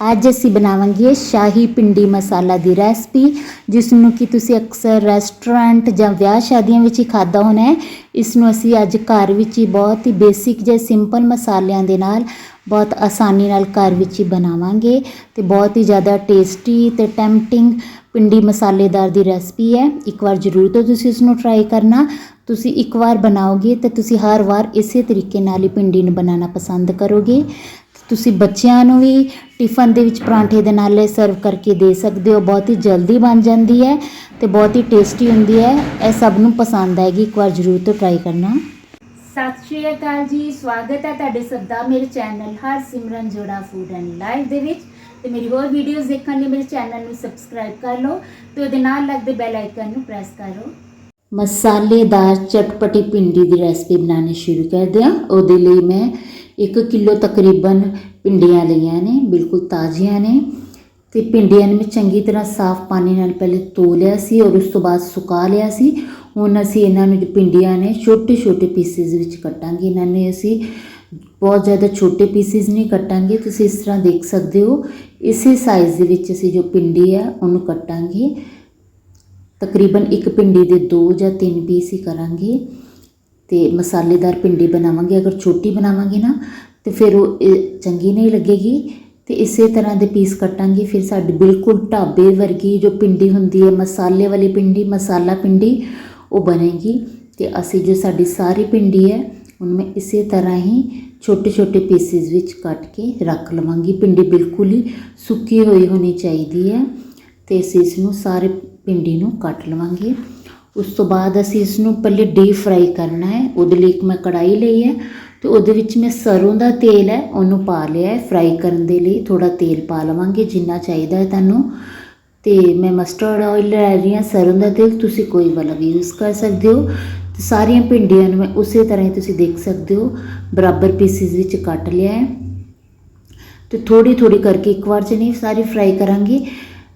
ਅੱਜ ਅਸੀਂ ਬਣਾਵਾਂਗੇ ਸ਼ਾਹੀ ਪਿੰਡੀ ਮਸਾਲਾ ਦੀ ਰੈਸਪੀ ਜਿਸ ਨੂੰ ਕਿ ਤੁਸੀਂ ਅਕਸਰ ਰੈਸਟੋਰੈਂਟ ਜਾਂ ਵਿਆਹ ਸ਼ਾਦੀਆਂ ਵਿੱਚ ਹੀ ਖਾਦਾ ਹੋਣਾ ਹੈ। ਇਸ ਨੂੰ ਅਸੀਂ ਅੱਜ ਘਰ ਵਿੱਚ ਹੀ ਬਹੁਤ ਹੀ ਬੇਸਿਕ ਜਿਹੇ ਸਿੰਪਲ ਮਸਾਲਿਆਂ ਦੇ ਨਾਲ ਬਹੁਤ ਆਸਾਨੀ ਨਾਲ ਘਰ ਵਿੱਚ ਹੀ ਬਣਾਵਾਂਗੇ ਤੇ ਬਹੁਤ ਹੀ ਜ਼ਿਆਦਾ ਟੇਸਟੀ ਤੇ ਟੈਂਪਟਿੰਗ ਪਿੰਡੀ ਮਸਾਲੇਦਾਰ ਦੀ ਰੈਸਪੀ ਹੈ। ਇੱਕ ਵਾਰ ਜ਼ਰੂਰ ਤੋਂ ਤੁਸੀਂ ਇਸ ਨੂੰ ਟਰਾਈ ਕਰਨਾ। ਤੁਸੀਂ ਇੱਕ ਵਾਰ ਬਣਾਓਗੇ ਤੇ ਤੁਸੀਂ ਹਰ ਵਾਰ ਇਸੇ ਤਰੀਕੇ ਨਾਲ ਹੀ ਪਿੰਡੀ ਨੂੰ ਬਣਾਉਣਾ ਪਸੰਦ ਕਰੋਗੇ। ਤੁਸੀਂ ਬੱਚਿਆਂ ਨੂੰ ਵੀ ਟਿਫਨ ਦੇ ਵਿੱਚ ਪਰਾਂਠੇ ਦੇ ਨਾਲ ਸਰਵ ਕਰਕੇ ਦੇ ਸਕਦੇ ਹੋ। ਬਹੁਤ ਹੀ ਜਲਦੀ ਬਣ ਜਾਂਦੀ ਹੈ ਤੇ ਬਹੁਤ ਹੀ ਟੇਸਟੀ ਹੁੰਦੀ ਹੈ। ਇਹ ਸਭ ਨੂੰ ਪਸੰਦ ਆਏਗੀ। ਇੱਕ ਵਾਰ ਜ਼ਰੂਰ ਤੋਂ ਟਰਾਈ ਕਰਨਾ। ਸਤਿ ਸ਼੍ਰੀ ਅਕਾਲ ਜੀ। ਸਵਾਗਤ ਹੈ ਤੁਹਾਡੇ ਸਭ ਦਾ ਮੇਰੇ ਚੈਨਲ ਹਰ ਸਿਮਰਨ ਜੋੜਾ ਫੂਡ ਐਂਡ ਲਾਈਫ ਦੇ ਵਿੱਚ। ਤੇ ਮੇਰੀ ਹੋਰ ਵੀਡੀਓਜ਼ ਦੇਖਣ ਲਈ ਮੇਰੇ ਚੈਨਲ ਨੂੰ ਸਬਸਕ੍ਰਾਈਬ ਕਰ ਲਓ ਤੇ ਉਹਦੇ ਨਾਲ ਲੱਗਦੇ ਬੈਲ ਆਈਕਨ ਨੂੰ ਪ੍ਰੈਸ ਕਰੋ। ਮਸਾਲੇਦਾਰ ਚਟਪਟੀ ਪਿੰਡੀ ਦੀ ਰੈਸਪੀ ਬਣਾਉਣੀ ਸ਼ੁਰੂ ਕਰਦੇ ਹਾਂ ਉਹਦੇ ਲਈ ਮੈਂ 1 ਕਿਲੋ ਤਕਰੀਬਨ ਪਿੰਡੀਆਂ ਲਈਆਂ ਨੇ, ਬਿਲਕੁਲ ਤਾਜ਼ੀਆਂ ਨੇ ਤੇ ਪਿੰਡੀਆਂ ਨੂੰ ਮੈਂ ਚੰਗੀ ਤਰ੍ਹਾਂ ਸਾਫ਼ ਪਾਣੀ ਨਾਲ ਪਹਿਲੇ ਧੋ ਲਿਆ ਸੀ ਔਰ ਉਸ ਤੋਂ ਬਾਅਦ ਸੁਕਾ ਲਿਆ ਸੀ। ਹੁਣ ਅਸੀਂ ਇਹਨਾਂ ਨੂੰ ਜੋ ਪਿੰਡੀਆਂ ਨੇ ਛੋਟੇ ਛੋਟੇ ਪੀਸਿਸ ਵਿੱਚ ਕੱਟਾਂਗੇ। ਇਹਨਾਂ ਨੇ ਅਸੀਂ ਬਹੁਤ ਜ਼ਿਆਦਾ ਛੋਟੇ ਪੀਸਿਸ ਨਹੀਂ ਕੱਟਾਂਗੇ। ਤੁਸੀਂ ਇਸ ਤਰ੍ਹਾਂ ਦੇਖ ਸਕਦੇ ਹੋ, ਇਸੇ ਸਾਈਜ਼ ਦੇ ਵਿੱਚ ਅਸੀਂ ਜੋ ਪਿੰਡੀ ਹੈ ਉਹਨੂੰ ਕੱਟਾਂਗੇ। ਤਕਰੀਬਨ ਇੱਕ ਪਿੰਡੀ ਦੇ ਦੋ ਜਾਂ ਤਿੰਨ ਪੀਸ ਹੀ ਕਰਾਂਗੇ। ਤੇ ਮਸਾਲੇਦਾਰ ਪਿੰਡੀ ਬਣਾਵਾਂਗੇ, ਅਗਰ ਛੋਟੀ ਬਣਾਵਾਂਗੇ ਨਾ, ਤੇ ਫਿਰ ਉਹ, ਇਹ ਚੰਗੀ ਨਹੀਂ ਲੱਗੇਗੀ। ਤੇ ਇਸੇ ਤਰ੍ਹਾਂ ਦੇ ਪੀਸ ਕੱਟਾਂਗੇ, ਫਿਰ ਸਾਡੀ ਬਿਲਕੁਲ ਢਾਬੇ ਵਰਗੀ ਜੋ ਪਿੰਡੀ ਹੁੰਦੀ ਹੈ, ਮਸਾਲੇ ਵਾਲੀ ਪਿੰਡੀ ਮਸਾਲਾ ਪਿੰਡੀ ਉਹ ਬਣੇਗੀ। ਤੇ ਅਸੀਂ ਜੋ ਸਾਡੀ ਸਾਰੀ ਪਿੰਡੀ ਹੈ, ਉਹਨੂੰ ਮੈਂ ਇਸੇ ਤਰ੍ਹਾਂ ਹੀ ਛੋਟੇ ਛੋਟੇ ਪੀਸਿਸ ਵਿੱਚ ਕੱਟ ਕੇ ਰੱਖ ਲਵਾਂਗੀ। ਪਿੰਡੀ ਬਿਲਕੁਲ ਹੀ ਸੁੱਕੀ ਹੋਈ ਹੋਣੀ ਚਾਹੀਦੀ ਹੈ, ਤੇ ਅਸੀਂ ਇਸ ਨੂੰ ਸਾਰੇ ਪਿੰਡੀ ਨੂੰ ਕੱਟ ਲਵਾਂਗੇ। ਉਸ ਤੋਂ ਬਾਅਦ ਅਸੀਂ ਇਸ ਨੂੰ ਪਹਿਲੇ ਡੀਪ ਫਰਾਈ ਕਰਨਾ ਹੈ। ਉਹਦੇ ਲਈ ਇੱਕ ਮੈਂ ਕੜਾਈ ਲਈ ਹੈ ਤੇ ਉਹਦੇ ਵਿੱਚ ਮੈਂ ਸਰੋਂ ਦਾ ਤੇਲ ਹੈ, ਉਹਨੂੰ ਪਾ ਲਿਆ ਹੈ ਫਰਾਈ ਕਰਨ ਦੇ ਲਈ। ਥੋੜਾ ਤੇਲ ਪਾ ਲਵਾਂਗੇ ਜਿੰਨਾ ਚਾਹੀਦਾ ਹੈ ਤੁਹਾਨੂੰ। ਤੇ ਮੈਂ ਮਸਟਰਡ ਆਇਲ ਲੈ ਰਹੀ ਹਾਂ। ਸਰੋਂ ਦਾ ਤੇਲ ਤੁਸੀਂ ਕੋਈ ਵਾਲਾ ਵੀ ਯੂਜ਼ ਕਰ ਸਕਦੇ ਹੋ। ਤੇ ਸਾਰੀਆਂ ਭਿੰਡੀਆਂ ਨੂੰ ਮੈਂ ਉਸੇ ਤਰ੍ਹਾਂ ਹੀ ਤੁਸੀਂ ਦੇਖ ਸਕਦੇ ਹੋ। ਬਰਾਬਰ ਪੀਸਿਸ ਵਿੱਚ ਕੱਟ ਲਿਆ ਹੈ। ਤੇ ਥੋੜੀ ਥੋੜੀ ਕਰਕੇ ਇੱਕ ਵਾਰ ਚ ਨਹੀਂ, ਸਾਰੀ ਫਰਾਈ ਕਰਾਂਗੇ।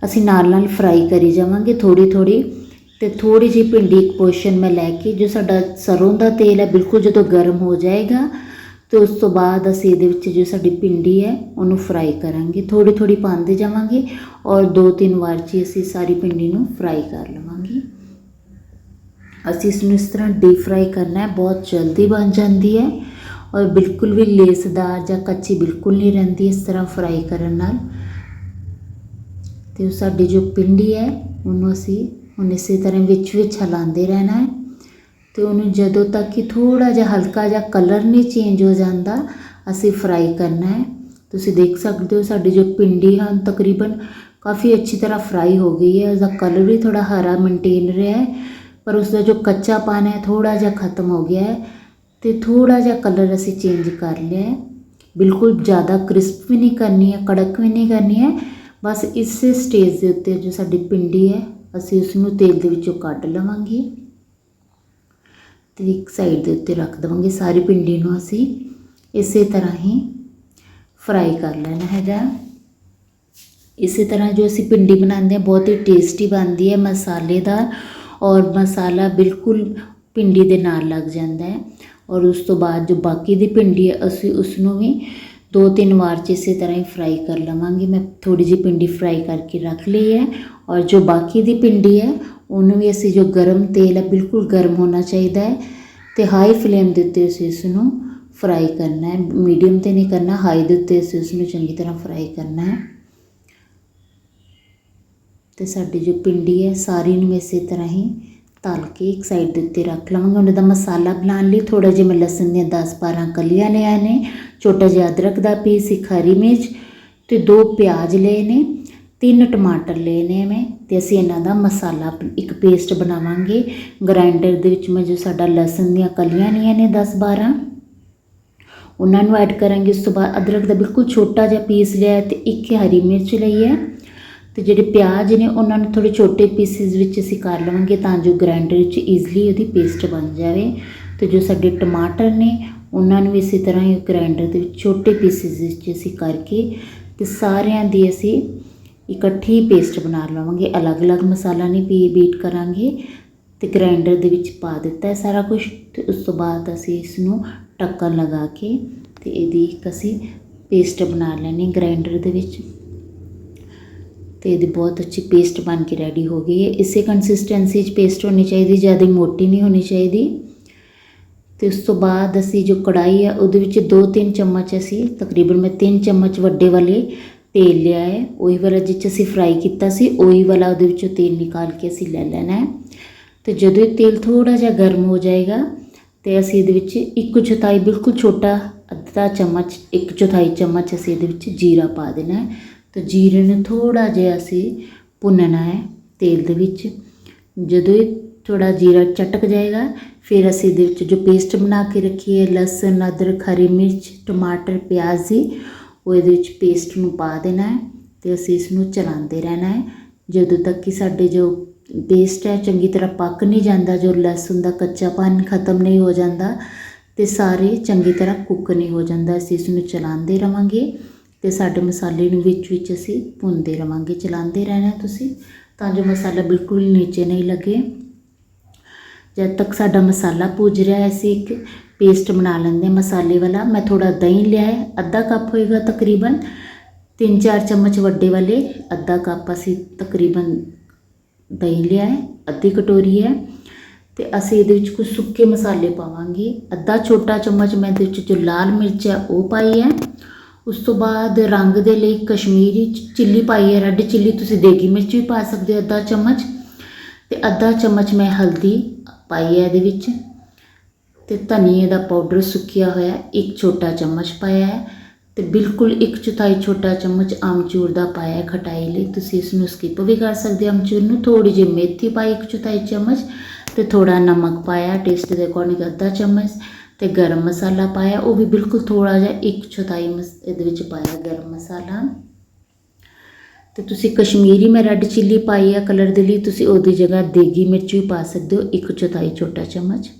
ਅਸੀਂ ਨਾਲ ਨਾਲ ਫਰਾਈ ਕਰੀ ਜਾਵਾਂਗੇ ਥੋੜੀ ਥੋੜੀ ਤੇ ਥੋੜੀ ਜਿਹੀ ਭਿੰਡੀ ਇੱਕ ਪੋਰਸ਼ਨ ਮੈਂ ਲੈ ਕੇ, ਜੋ ਸਾਡਾ ਸਰੋਂ ਦਾ ਤੇਲ ਹੈ, ਬਿਲਕੁਲ ਜਦੋਂ ਗਰਮ ਹੋ ਜਾਏਗਾ, ਤੇ ਉਸ ਤੋਂ ਬਾਅਦ ਅਸੀਂ ਇਹਦੇ ਵਿੱਚ ਜੋ ਸਾਡੀ ਭਿੰਡੀ ਹੈ, ਉਹਨੂੰ ਫਰਾਈ ਕਰਾਂਗੇ। ਥੋੜੀ ਥੋੜੀ ਪਾਉਂਦੇ ਜਾਵਾਂਗੇ ਔਰ ਦੋ ਤਿੰਨ ਵਾਰ ਚ ਅਸੀਂ ਸਾਰੀ ਭਿੰਡੀ ਨੂੰ ਫਰਾਈ ਕਰ ਲਵਾਂਗੇ। ਅਸੀਂ ਇਸ ਨੂੰ ਇਸ ਤਰ੍ਹਾਂ ਡੀਪ ਫਰਾਈ ਕਰਨਾ ਹੈ, ਬਹੁਤ ਜਲਦੀ ਬਣ ਜਾਂਦੀ ਹੈ ਔਰ ਬਿਲਕੁਲ ਵੀ ਲੇਸਦਾਰ ਜਾਂ ਕੱਚੀ ਬਿਲਕੁਲ ਨਹੀਂ ਰਹਿੰਦੀ ਇਸ ਤਰ੍ਹਾਂ ਫਰਾਈ ਕਰਨ ਨਾਲ। ਤੇ ਸਾਡੀ ਜੋ ਪਿੰਡੀ ਹੈ, ਉਹਨੂੰ ਅਸੀਂ ਹੁਣ ਇਸੇ ਤਰ੍ਹਾਂ ਵਿੱਚ ਵਿੱਚ ਹਿਲਾਉਂਦੇ ਰਹਿਣਾ ਹੈ। ਤੇ ਉਹਨੂੰ ਜਦੋਂ ਤੱਕ ਕਿ ਥੋੜਾ ਜਿਹਾ ਹਲਕਾ ਜਿਹਾ ਕਲਰ ਨਹੀਂ ਚੇਂਜ ਹੋ ਜਾਂਦਾ, ਅਸੀਂ ਫਰਾਈ ਕਰਨਾ ਹੈ। ਤੁਸੀਂ ਦੇਖ ਸਕਦੇ ਹੋ ਸਾਡੀ ਜੋ ਪਿੰਡੀ ਹਨ ਤਕਰੀਬਨ ਕਾਫੀ ਅੱਛੀ ਤਰ੍ਹਾਂ ਫਰਾਈ ਹੋ ਗਈ ਹੈ। ਉਸਦਾ ਕਲਰ ਵੀ ਥੋੜਾ ਹਰਾ ਮੇਨਟੇਨ ਰਿਹਾ ਹੈ, ਪਰ ਉਸਦਾ ਜੋ ਕੱਚਾ ਪਾਣਾ ਹੈ ਥੋੜਾ ਜਿਹਾ ਖਤਮ ਹੋ ਗਿਆ ਹੈ ਤੇ ਥੋੜਾ ਜਿਹਾ ਕਲਰ ਅਸੀਂ ਚੇਂਜ ਕਰ ਲਿਆ ਹੈ। ਬਿਲਕੁਲ ਜ਼ਿਆਦਾ ਕ੍ਰਿਸਪ ਵੀ ਨਹੀਂ ਕਰਨੀ ਹੈ, ਕੜਕ ਵੀ ਨਹੀਂ ਕਰਨੀ ਹੈ। ਬਸ ਇਸੇ ਸਟੇਜ ਦੇ ਉੱਤੇ ਜੋ ਸਾਡੀ ਪਿੰਡੀ ਹੈ ਅਸੀਂ ਉਸ ਨੂੰ ਤੇਲ ਦੇ ਵਿੱਚੋਂ ਕੱਢ ਲਵਾਂਗੇ ਤੇ ਇੱਕ ਸਾਈਡ ਦੇ ਉੱਤੇ ਰੱਖ ਦਵਾਂਗੇ ਸਾਰੀ ਪਿੰਡੀ ਨੂੰ ਅਸੀਂ। ਇਸੇ ਤਰ੍ਹਾਂ ਹੀ ਫਰਾਈ ਕਰ ਲੈਣਾ ਹੈਗਾ। ਇਸੇ ਤਰ੍ਹਾਂ ਜੋ ਅਸੀਂ ਪਿੰਡੀ ਬਣਾਉਂਦੇ ਹਾਂ, ਬਹੁਤ ਹੀ ਟੇਸਟੀ ਬਣਦੀ ਹੈ, ਮਸਾਲੇਦਾਰ ਔਰ ਮਸਾਲਾ ਬਿਲਕੁਲ ਪਿੰਡੀ ਦੇ ਨਾਲ ਲੱਗ ਜਾਂਦਾ ਹੈ। ਔਰ ਉਸ ਤੋਂ ਬਾਅਦ ਜੋ ਬਾਕੀ ਦੀ ਪਿੰਡੀ ਹੈ, ਅਸੀਂ ਉਸ ਨੂੰ ਵੀ ਦੋ ਤਿੰਨ ਵਾਰ ਚ ਇਸੇ ਤਰ੍ਹਾਂ ਹੀ ਫਰਾਈ ਕਰ ਲਵਾਂਗੀ। ਮੈਂ ਥੋੜੀ ਜਿਹੀ ਪਿੰਡੀ ਫਰਾਈ ਕਰਕੇ ਰੱਖ ਲਈ ਹੈ ਔਰ ਜੋ ਬਾਕੀ ਦੀ ਪਿੰਡੀ ਹੈ, ਉਹਨੂੰ ਵੀ ਅਸੀਂ ਜੋ ਗਰਮ ਤੇਲ ਹੈ, ਬਿਲਕੁਲ ਗਰਮ ਹੋਣਾ ਚਾਹੀਦਾ ਹੈ ਤੇ ਹਾਈ ਫਲੇਮ ਦੇ ਉੱਤੇ ਅਸੀਂ ਇਸ ਨੂੰ ਫਰਾਈ ਕਰਨਾ ਹੈ। ਮੀਡੀਅਮ ਤੇ ਨਹੀਂ ਕਰਨਾ ਹਾਈ ਦੇ ਉੱਤੇ ਅਸੀਂ ਉਸ ਨੂੰ ਚੰਗੀ ਤਰ੍ਹਾਂ ਫਰਾਈ ਕਰਨਾ ਹੈ। ਤੇ ਸਾਡੀ ਜੋ ਪਿੰਡੀ ਹੈ, ਸਾਰੀ ਨੂੰ ਇਸੇ ਤਰ੍ਹਾਂ ਹੀ ਤਲ ਕੇ ਇੱਕ ਸਾਈਡ ਦੇ ਉੱਤੇ ਰੱਖ ਲਵਾਂਗੇ। ਉਹਨਾਂ ਦਾ ਮਸਾਲਾ ਬਣਾਉਣ ਲਈ ਥੋੜਾ ਜਿਹਾ ਮੈਂ ਲਸਣ ਦੀਆਂ 10-12 ਕਲੀਆਂ ਲਿਆ ਨੇ, ਛੋਟਾ ਜਿਹਾ ਅਦਰਕ ਦਾ ਪੀਸ, ਇੱਕ ਹਰੀ ਮਿਰਚ ਤੇ ਦੋ ਪਿਆਜ਼ ਲਏ ਨੇ, ਤਿੰਨ ਟਮਾਟਰ ਲਏ ਨੇ ਮੈਂ ਤੇ ਅਸੀਂ ਇਹਨਾਂ ਦਾ ਮਸਾਲਾ ਇੱਕ ਪੇਸਟ ਬਣਾਵਾਂਗੇ। ਗ੍ਰਾਈਂਡਰ ਦੇ ਵਿੱਚ ਮੈਂ ਜੋ ਸਾਡਾ ਲਸਣ ਦੀਆਂ ਕਲੀਆਂ ਲਈਆਂ ਨੇ 10-12 ਉਹਨਾਂ ਨੂੰ ਐਡ ਕਰਾਂਗੇ। ਉਸ ਤੋਂ ਬਾਅਦ ਅਦਰਕ ਦਾ ਬਿਲਕੁਲ ਛੋਟਾ ਜਿਹਾ ਪੀਸ ਲਿਆ ਤੇ ਇੱਕ ਹਰੀ ਮਿਰਚ ਲਈ ਹੈ। ਤੇ ਜਿਹੜੇ ਪਿਆਜ਼ ਨੇ, ਉਹਨਾਂ ਨੂੰ ਥੋੜੇ ਛੋਟੇ ਪੀਸਿਸ ਵਿੱਚ ਅਸੀਂ ਕਰ ਲਵਾਂਗੇ ਤਾਂ ਜੋ ਗ੍ਰਾਈਂਡਰ ਵਿੱਚ ਈਜ਼ਲੀ ਉਹਦੀ ਪੇਸਟ ਬਣ ਜਾਵੇ। ਤੇ ਜੋ ਸਾਡੇ ਟਮਾਟਰ ਨੇ, ਉਹਨਾਂ ਨੂੰ ਵੀ ਇਸੇ ਤਰ੍ਹਾਂ ਹੀ ਗ੍ਰਾਈਂਡਰ ਦੇ ਵਿੱਚ ਛੋਟੇ ਪੀਸਿਸ ਵਿੱਚ ਅਸੀਂ ਕਰਕੇ ਤੇ ਸਾਰਿਆਂ ਦੀ ਅਸੀਂ ਇਕੱਠੀ ਪੇਸਟ ਬਣਾ ਲਵਾਂਗੇ। ਅਲੱਗ-ਅਲੱਗ ਮਸਾਲਾ ਨਹੀਂ ਪੀ ਬੀਟ ਕਰਾਂਗੇ ਤੇ ਗ੍ਰਾਈਂਡਰ ਦੇ ਵਿੱਚ ਪਾ ਦਿੱਤਾ ਹੈ ਸਾਰਾ ਕੁਝ ਤੇ ਉਸ ਤੋਂ ਬਾਅਦ ਅਸੀਂ ਇਸ ਨੂੰ ਢੱਕਣ ਲਗਾ ਕੇ ਤੇ ਇਹਦੀ ਇੱਕ ਅਸੀਂ ਪੇਸਟ ਬਣਾ ਲੈਣੀ ਗ੍ਰਾਈਂਡਰ ਦੇ ਵਿੱਚ। ਤੇ ਇਹਦੀ ਬਹੁਤ ਅੱਛੀ ਪੇਸਟ ਬਣ ਕੇ ਰੈਡੀ ਹੋ ਗਈ ਹੈ। ਇਸੇ ਕੰਸਿਸਟੈਂਸੀ 'ਚ ਪੇਸਟ ਹੋਣੀ ਚਾਹੀਦੀ, ਜ਼ਿਆਦਾ ਮੋਟੀ ਨਹੀਂ ਹੋਣੀ ਚਾਹੀਦੀ। ਤੇ ਉਸ ਤੋਂ ਬਾਅਦ ਅਸੀਂ ਜੋ ਕੜਾਈ ਹੈ ਉਹਦੇ ਵਿੱਚ 2-3 ਚਮਚ ਅਸੀਂ ਤਕਰੀਬਨ ਮੈਂ 3 ਚਮਚ ਵੱਡੇ ਵਾਲੇ ਤੇਲ ਲਿਆ ਹੈ। ਉਹੀ ਵਾਲਾ ਜਿਸ 'ਚ ਅਸੀਂ ਫਰਾਈ ਕੀਤਾ ਸੀ, ਉਹੀ ਵਾਲਾ ਉਹਦੇ ਵਿੱਚੋਂ ਤੇਲ ਨਿਕਾਲ ਕੇ ਅਸੀਂ ਲੈ ਲੈਣਾ ਹੈ। ਤੇ ਜਦੋਂ ਇਹ ਤੇਲ ਥੋੜਾ ਜਿਹਾ ਗਰਮ ਹੋ ਜਾਏਗਾ, ਤੇ ਅਸੀਂ ਇਹਦੇ ਵਿੱਚ ਇੱਕ ਚੌਥਾਈ, ਬਿਲਕੁਲ ਛੋਟਾ ਅੱਧਾ ਚਮਚ, ਇੱਕ ਚੌਥਾਈ ਚਮਚ ਅਸੀਂ ਇਹਦੇ ਵਿੱਚ ਜੀਰਾ ਪਾ ਦੇਣਾ ਹੈ। ਤਾਂ ਜੀਰੇ ਨੂੰ ਥੋੜਾ ਜਿਹਾ ਅਸੀਂ ਭੁੰਨਣਾ ਹੈ ਤੇਲ ਦੇ ਵਿੱਚ। ਜਦੋਂ ਇਹ ਥੋੜਾ ਜੀਰਾ ਚਟਕ ਜਾਏਗਾ, ਫਿਰ ਅਸੀਂ ਇਹਦੇ ਵਿੱਚ ਜੋ ਪੇਸਟ ਬਣਾ ਕੇ ਰੱਖੀ ਹੈ, ਲਸਣ, ਅਦਰਕ, ਹਰੀ ਮਿਰਚ, ਟਮਾਟਰ, ਪਿਆਜ਼ ਦੀ ਉਹ ਇਹਦੇ ਵਿੱਚ ਪੇਸਟ ਨੂੰ ਪਾ ਦੇਣਾ ਹੈ ਤੇ ਅਸੀਂ ਇਸ ਨੂੰ ਚਲਾਉਂਦੇ ਰਹਿਣਾ ਹੈ। ਜਦੋਂ ਤੱਕ ਕਿ ਸਾਡੇ ਜੋ ਪੇਸਟ ਹੈ, ਚੰਗੀ ਤਰ੍ਹਾਂ ਪੱਕ ਨਹੀਂ ਜਾਂਦਾ, ਜੋ ਲਸਣ ਦਾ ਕੱਚਾਪਨ ਖਤਮ ਨਹੀਂ ਹੋ ਜਾਂਦਾ ਤੇ ਸਾਰੇ ਚੰਗੀ ਤਰ੍ਹਾਂ ਕੁੱਕ ਨਹੀਂ ਹੋ ਜਾਂਦਾ, ਅਸੀਂ ਇਸ ਨੂੰ ਚਲਾਉਂਦੇ ਰਵਾਂਗੇ। ਤੇ ਸਾਡੇ ਮਸਾਲੇ ਨੂੰ ਵਿੱਚ ਵਿੱਚ ਅਸੀਂ ਭੁੰਨਦੇ ਰਵਾਂਗੇ, ਚਲਾਉਂਦੇ ਰਹਿਣਾ ਤੁਸੀਂ, ਤਾਂ ਜੋ ਮਸਾਲਾ ਬਿਲਕੁਲ ਨੀਚੇ ਨਹੀਂ ਲੱਗੇ। ਜਦ ਤੱਕ ਸਾਡਾ ਮਸਾਲਾ ਭੁੱਜ ਰਿਹਾ ਹੈ, ਅਸੀਂ ਇੱਕ ਪੇਸਟ ਬਣਾ ਲੈਂਦੇ ਮਸਾਲੇ ਵਾਲਾ। ਮੈਂ ਥੋੜਾ ਦਹੀਂ ਲਿਆ ਹੈ, ਅੱਧਾ ਕੱਪ ਹੋਏਗਾ ਤਕਰੀਬਨ। 3-4 ਚਮਚ ਵੱਡੇ ਵਾਲੇ, ਅੱਧਾ ਕੱਪ ਅਸੀਂ ਤਕਰੀਬਨ ਦਹੀਂ ਲਿਆ ਹੈ, ਅੱਧੀ ਕਟੋਰੀ ਹੈ। ਤੇ ਅਸੀਂ ਇਹਦੇ ਵਿੱਚ ਕੁਝ ਸੁੱਕੇ ਮਸਾਲੇ ਪਾਵਾਂਗੇ। ਅੱਧਾ ਛੋਟਾ ਚਮਚ ਮੈਂ ਇਹਦੇ ਵਿੱਚ ਜੋ ਲਾਲ ਮਿਰਚ ਹੈ, ਉਹ ਪਾਈ ਹੈ। ਉਸ ਤੋਂ ਬਾਅਦ ਰੰਗ ਦੇ ਲਈ ਕਸ਼ਮੀਰੀ ਚਿੱਲੀ ਪਾਈ ਹੈ, ਰੈੱਡ ਚਿੱਲੀ ਤੁਸੀਂ ਦੇਗੀ ਮਿਰਚ ਵੀ ਪਾ ਸਕਦੇ ਹੋ, ਅੱਧਾ ਚਮਚ। ਤੇ ਅੱਧਾ ਚਮਚ ਮੈਂ ਹਲਦੀ ਪਾਈ ਹੈ ਇਹਦੇ ਵਿੱਚ। ਤੇ ਧਨੀਏ ਦਾ ਪਾਊਡਰ ਸੁੱਕਿਆ ਹੋਇਆ ਇੱਕ ਛੋਟਾ ਚਮਚ ਪਾਇਆ ਹੈ। ਤੇ ਬਿਲਕੁਲ ਇੱਕ ਚੌਥਾਈ ਛੋਟਾ ਚਮਚ ਆਮਚੂਰ ਦਾ ਪਾਇਆ ਖਟਾਈ ਲਈ। ਤੁਸੀਂ ਇਸ ਨੂੰ ਸਕਿਪ ਵੀ ਕਰ ਸਕਦੇ ਹੋ ਆਮਚੂਰ ਨੂੰ। ਥੋੜੀ ਜਿਹੀ ਮੇਥੀ ਪਾਈ ਇੱਕ ਚੌਥਾਈ ਚਮਚ ਤੇ ਥੋੜਾ ਨਮਕ ਪਾਇਆ ਟੇਸਟ ਦੇ ਅਕੋਰਡਿੰਗ ਅੱਧਾ ਚਮਚ। ਤੇ ਗਰਮ ਮਸਾਲਾ ਪਾਇਆ, ਉਹ ਵੀ ਬਿਲਕੁਲ ਥੋੜਾ ਜਿਹਾ ਇੱਕ ਚੌਥਾਈ ਮਸ- ਇਹਦੇ ਵਿੱਚ ਪਾਇਆ ਗਰਮ ਮਸਾਲਾ। ਤੇ ਤੁਸੀਂ ਕਸ਼ਮੀਰੀ ਮੈਂ ਰੈੱਡ ਚਿੱਲੀ ਪਾਈ ਆ ਕਲਰ ਦੇ ਲਈ, ਤੁਸੀਂ ਉਹਦੀ ਜਗ੍ਹਾ ਦੇਗੀ ਮਿਰਚ ਵੀ ਪਾ ਸਕਦੇ ਹੋ, ਇੱਕ ਚੌਥਾਈ ਛੋਟਾ ਚਮਚ।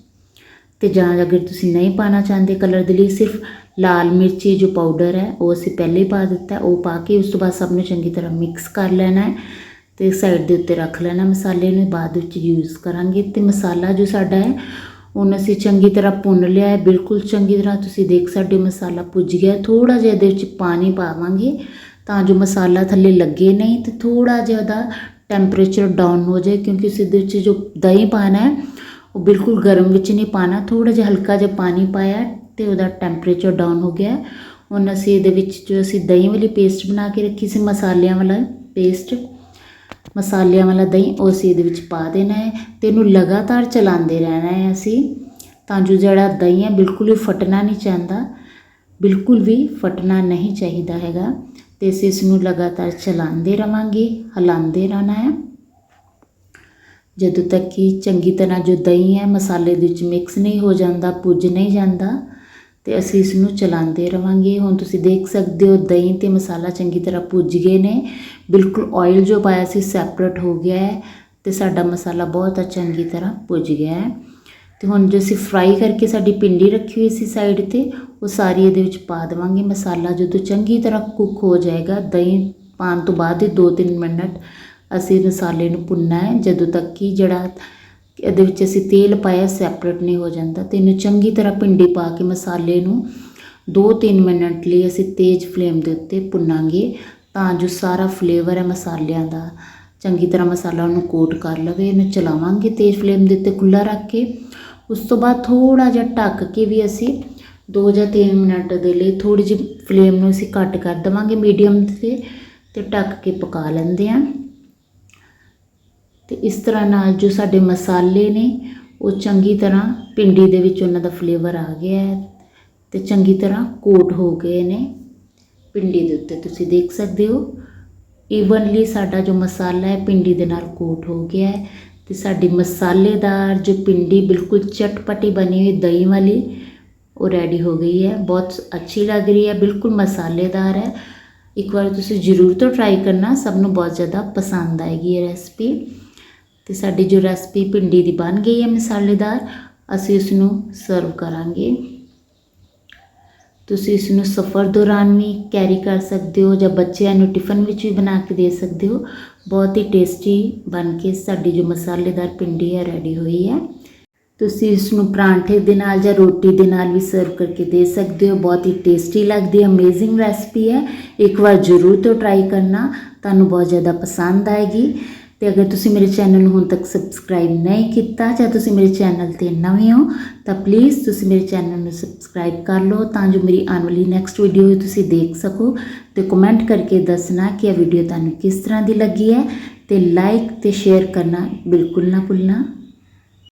ਤੇ ਜਾਂ ਅਗਰ ਤੁਸੀਂ ਨਹੀਂ ਪਾਣਾ ਚਾਹੁੰਦੇ ਕਲਰ ਦੇ ਲਈ, ਸਿਰਫ ਲਾਲ ਮਿਰਚੀ ਜੋ ਪਾਊਡਰ ਹੈ, ਉਹ ਅਸੀਂ ਪਹਿਲੇ ਹੀ ਪਾ ਦਿੱਤਾ, ਉਹ ਪਾ ਕੇ ਉਸ ਤੋਂ ਬਾਅਦ ਸਭ ਨੂੰ ਚੰਗੀ ਤਰ੍ਹਾਂ ਮਿਕਸ ਕਰ ਲੈਣਾ ਹੈ। ਤੇ ਸਾਈਡ ਦੇ ਉੱਤੇ ਰੱਖ ਲੈਣਾ ਮਸਾਲੇ ਨੂੰ, ਬਾਅਦ ਵਿੱਚ ਯੂਜ਼ ਕਰਾਂਗੇ। ਤੇ ਮਸਾਲਾ ਜੋ ਸਾਡਾ ਹੈ ਉਹਨੂੰ ਅਸੀਂ ਚੰਗੀ ਤਰ੍ਹਾਂ ਭੁੰਨ ਲਿਆ ਹੈ, ਬਿਲਕੁਲ ਚੰਗੀ ਤਰ੍ਹਾਂ ਤੁਸੀਂ ਦੇਖ ਸਕਦੇ ਹੋ ਮਸਾਲਾ ਭੁੱਜ ਗਿਆ ਥੋੜਾ ਜਿਹਾ ਇਹਦੇ ਵਿੱਚ ਪਾਣੀ ਪਾਵਾਂਗੇ ਤਾਂ ਜੋ ਮਸਾਲਾ ਥੱਲੇ ਲੱਗੇ ਨਹੀਂ ਤੇ ਥੋੜਾ ਜਿਹਾ ਉਹਦਾ ਟੈਂਪਰੇਚਰ ਡਾਊਨ ਹੋ ਜਾਏ ਕਿਉਂਕਿ ਇਸ ਦੇ ਵਿੱਚ ਜੋ ਦਹੀਂ ਪਾਣਾ ਹੈ, ਉਹ ਬਿਲਕੁਲ ਗਰਮ ਵਿੱਚ ਨਹੀਂ ਪਾਣਾ ਥੋੜਾ ਜਿਹਾ ਹਲਕਾ ਜਿਹਾ ਪਾਣੀ ਪਾਇਆ ਹੈ ਤੇ ਉਹਦਾ ਟੈਂਪਰੇਚਰ ਡਾਊਨ ਹੋ ਗਿਆ ਹੁਣ ਅਸੀਂ ਇਹਦੇ ਵਿੱਚ ਜੋ ਅਸੀਂ ਦਹੀਂ ਵਾਲੀ ਪੇਸਟ ਬਣਾ ਕੇ ਰੱਖੀ ਸੀ, ਮਸਾਲਿਆਂ ਵਾਲਾ ਪੇਸਟ ਮਸਾਲਿਆਂ ਵਾਲਾ ਦਹੀਂ ਉਹ ਅਸੀਂ ਇਹਦੇ ਵਿੱਚ ਪਾ ਦੇਣਾ ਹੈ ਤੇ ਇਹਨੂੰ ਲਗਾਤਾਰ ਚਲਾਉਂਦੇ ਰਹਿਣਾ ਹੈ ਅਸੀਂ। ਤਾਂ ਜੋ ਜਿਹੜਾ ਦਹੀਂ ਹੈ ਬਿਲਕੁਲ ਵੀ ਫਟਣਾ ਨਹੀਂ ਚਾਹੁੰਦਾ, ਬਿਲਕੁਲ ਵੀ ਫਟਣਾ ਨਹੀਂ ਚਾਹੀਦਾ ਹੈਗਾ। ਤੇ ਅਸੀਂ ਇਸ ਨੂੰ ਲਗਾਤਾਰ ਚਲਾਉਂਦੇ ਰਵਾਂਗੇ, ਹਲਾਉਂਦੇ ਰਹਿਣਾ ਹੈ। ਜਦੋਂ ਤੱਕ ਕਿ ਚੰਗੀ ਤਰ੍ਹਾਂ ਜੋ ਦਹੀਂ ਹੈ ਮਸਾਲੇ ਦੇ ਵਿੱਚ ਮਿਕਸ ਨਹੀਂ ਹੋ ਜਾਂਦਾ, ਪੁੱਜ ਨਹੀਂ ਜਾਂਦਾ ਤੇ ਅਸੀਂ ਇਸ ਨੂੰ ਚਲਾਉਂਦੇ ਰਵਾਂਗੇ। ਹੁਣ ਤੁਸੀਂ ਦੇਖ ਸਕਦੇ ਹੋ, ਦਹੀਂ ਤੇ ਮਸਾਲਾ ਚੰਗੀ ਤਰ੍ਹਾਂ ਪੁੱਜ ਗਏ ਨੇ। ਬਿਲਕੁਲ ਆਇਲ ਜੋ ਪਾਇਆ ਸੀ ਸੈਪਰੇਟ ਹੋ ਗਿਆ ਹੈ ਤੇ ਸਾਡਾ ਮਸਾਲਾ ਬਹੁਤ ਚੰਗੀ ਤਰ੍ਹਾਂ ਪੁੱਜ ਗਿਆ ਹੈ। ਤੇ ਹੁਣ ਜੋ ਅਸੀਂ ਫਰਾਈ ਕਰਕੇ ਸਾਡੀ ਪਿੰਡੀ ਰੱਖੀ ਹੋਈ ਸੀ ਸਾਈਡ ਤੇ, ਉਹ ਸਾਰੀ ਇਹਦੇ ਵਿੱਚ ਪਾ ਦੇਵਾਂਗੇ। ਮਸਾਲਾ ਜਦੋਂ ਚੰਗੀ ਤਰ੍ਹਾਂ ਕੁੱਕ ਹੋ ਜਾਏਗਾ, ਦਹੀਂ ਪਾਉਣ ਤੋਂ ਬਾਅਦ ਹੀ 2-3 ਮਿੰਟ ਅਸੀਂ ਮਸਾਲੇ ਨੂੰ ਭੁੰਨਣਾ ਹੈ। ਜਦੋਂ ਤੱਕ ਕਿ ਜਿਹੜਾ ਇਹਦੇ ਵਿੱਚ ਅਸੀਂ ਤੇਲ ਪਾਇਆ ਸੈਪਰੇਟ ਨਹੀਂ ਹੋ ਜਾਂਦਾ ਤੇ ਇਹਨੂੰ ਚੰਗੀ ਤਰ੍ਹਾਂ ਭਿੰਡੀ ਪਾ ਕੇ ਮਸਾਲੇ ਨੂੰ 2-3 ਮਿੰਟ ਲਈ ਅਸੀਂ ਤੇਜ਼ ਫਲੇਮ ਦੇ ਉੱਤੇ ਭੁੰਨਾਂਗੇ ਤਾਂ ਜੋ ਸਾਰਾ ਫਲੇਵਰ ਹੈ ਮਸਾਲਿਆਂ ਦਾ। ਚੰਗੀ ਤਰ੍ਹਾਂ ਮਸਾਲਾ ਉਹਨੂੰ ਕੋਟ ਕਰ ਲਵੇ, ਇਹਨੂੰ ਚਲਾਵਾਂਗੇ ਤੇਜ਼ ਫਲੇਮ ਦੇ ਉੱਤੇ ਖੁੱਲਾ ਰੱਖ ਕੇ। ਉਸ ਤੋਂ ਬਾਅਦ ਥੋੜਾ ਜਿਹਾ ਢੱਕ ਕੇ ਵੀ ਅਸੀਂ 2 ਜਾਂ 3 ਮਿੰਟ ਦੇ ਲਈ ਥੋੜੀ ਜਿਹੀ ਫਲੇਮ ਨੂੰ ਅਸੀਂ ਘੱਟ ਕਰ ਦੇਵਾਂਗੇ ਮੀਡੀਅਮ ਤੇ ਤੇ ਢੱਕ ਕੇ ਪਕਾ ਲੈਂਦੇ ਹਾਂ। ਤੇ ਇਸ ਤਰ੍ਹਾਂ ਨਾਲ ਜੋ ਸਾਡੇ ਮਸਾਲੇ ਨੇ, ਉਹ ਚੰਗੀ ਤਰ੍ਹਾਂ ਪਿੰਡੀ ਦੇ ਵਿੱਚ ਉਹਨਾਂ ਦਾ ਫਲੇਵਰ ਆ ਗਿਆ ਹੈ ਤੇ ਚੰਗੀ ਤਰ੍ਹਾਂ ਕੋਟ ਹੋ ਗਏ ਨੇ ਪਿੰਡੀ ਦੇ ਉੱਤੇ। ਤੁਸੀਂ ਦੇਖ ਸਕਦੇ ਹੋ ਈਵਨਲੀ ਸਾਡਾ ਜੋ ਮਸਾਲਾ ਹੈ ਪਿੰਡੀ ਦੇ ਨਾਲ ਕੋਟ ਹੋ ਗਿਆ ਹੈ ਤੇ ਸਾਡੀ ਮਸਾਲੇਦਾਰ ਜੋ ਪਿੰਡੀ ਬਿਲਕੁਲ ਚਟਪਟੀ ਬਣੀ ਹੋਈ ਦਹੀਂ ਵਾਲੀ, ਉਹ ਰੈਡੀ ਹੋ ਗਈ ਹੈ। ਬਹੁਤ ਅੱਛੀ ਲੱਗ ਰਹੀ ਹੈ, ਬਿਲਕੁਲ ਮਸਾਲੇਦਾਰ ਹੈ। ਇੱਕ ਵਾਰ ਤੁਸੀਂ ਜ਼ਰੂਰ ਤੋਂ ਟਰਾਈ ਕਰਨਾ, ਸਭ ਨੂੰ ਬਹੁਤ ਜ਼ਿਆਦਾ ਪਸੰਦ ਆਏਗੀ ਇਹ ਰੈਸਪੀ ਤੇ ਸਾਡੀ ਜੋ ਰੈਸਪੀ ਭਿੰਡੀ ਦੀ ਬਣ ਗਈ ਹੈ ਮਸਾਲੇਦਾਰ, ਅਸੀਂ ਉਸ ਨੂੰ ਸਰਵ ਕਰਾਂਗੇ। ਤੁਸੀਂ ਇਸ ਨੂੰ ਸਫ਼ਰ ਦੌਰਾਨ ਵੀ ਕੈਰੀ ਕਰ ਸਕਦੇ ਹੋ ਜਾਂ ਬੱਚਿਆਂ ਨੂੰ ਟਿਫਨ ਵਿੱਚ ਵੀ ਬਣਾ ਕੇ ਦੇ ਸਕਦੇ ਹੋ। ਬਹੁਤ ਹੀ ਟੇਸਟੀ ਬਣ ਕੇ ਸਾਡੀ ਜੋ ਮਸਾਲੇਦਾਰ ਭਿੰਡੀ ਹੈ ਰੈਡੀ ਹੋਈ ਹੈ। ਤੁਸੀਂ ਇਸ ਨੂੰ ਪਰਾਂਠੇ ਦੇ ਨਾਲ ਜਾਂ ਰੋਟੀ ਦੇ ਨਾਲ ਵੀ ਸਰਵ ਕਰਕੇ ਦੇ ਸਕਦੇ ਹੋ। ਬਹੁਤ ਹੀ ਟੇਸਟੀ ਲੱਗਦੀ ਹੈ ਅਮੇਜ਼ਿੰਗ ਰੈਸਪੀ ਹੈ। ਇੱਕ ਵਾਰ ਜ਼ਰੂਰ ਤੋਂ ਟਰਾਈ ਕਰਨਾ, ਤੁਹਾਨੂੰ ਬਹੁਤ ਜ਼ਿਆਦਾ ਪਸੰਦ ਆਏਗੀ। ਤੇ ਅਗਰ ਤੁਸੀਂ ਮੇਰੇ ਚੈਨਲ ਨੂੰ ਹੁਣ ਤੱਕ ਸਬਸਕ੍ਰਾਈਬ ਨਹੀਂ ਕੀਤਾ ਜਾਂ ਤੁਸੀਂ ਮੇਰੇ ਚੈਨਲ ਤੇ ਨਵੇਂ ਹੋ, ਤਾਂ ਪਲੀਜ਼ ਤੁਸੀਂ ਮੇਰੇ ਚੈਨਲ ਨੂੰ ਸਬਸਕ੍ਰਾਈਬ ਕਰ ਲਓ ਤਾਂ ਜੋ ਮੇਰੀ ਆਉਣ ਵਾਲੀ ਨੈਕਸਟ ਵੀਡੀਓ ਤੁਸੀਂ ਦੇਖ ਸਕੋ ਤੇ ਕਮੈਂਟ ਕਰਕੇ ਦੱਸਣਾ ਕਿ ਇਹ ਵੀਡੀਓ ਤੁਹਾਨੂੰ ਕਿਸ ਤਰ੍ਹਾਂ ਦੀ ਲੱਗੀ ਹੈ ਤੇ ਲਾਈਕ ਤੇ ਸ਼ੇਅਰ ਕਰਨਾ ਬਿਲਕੁਲ ਨਾ ਭੁੱਲਣਾ।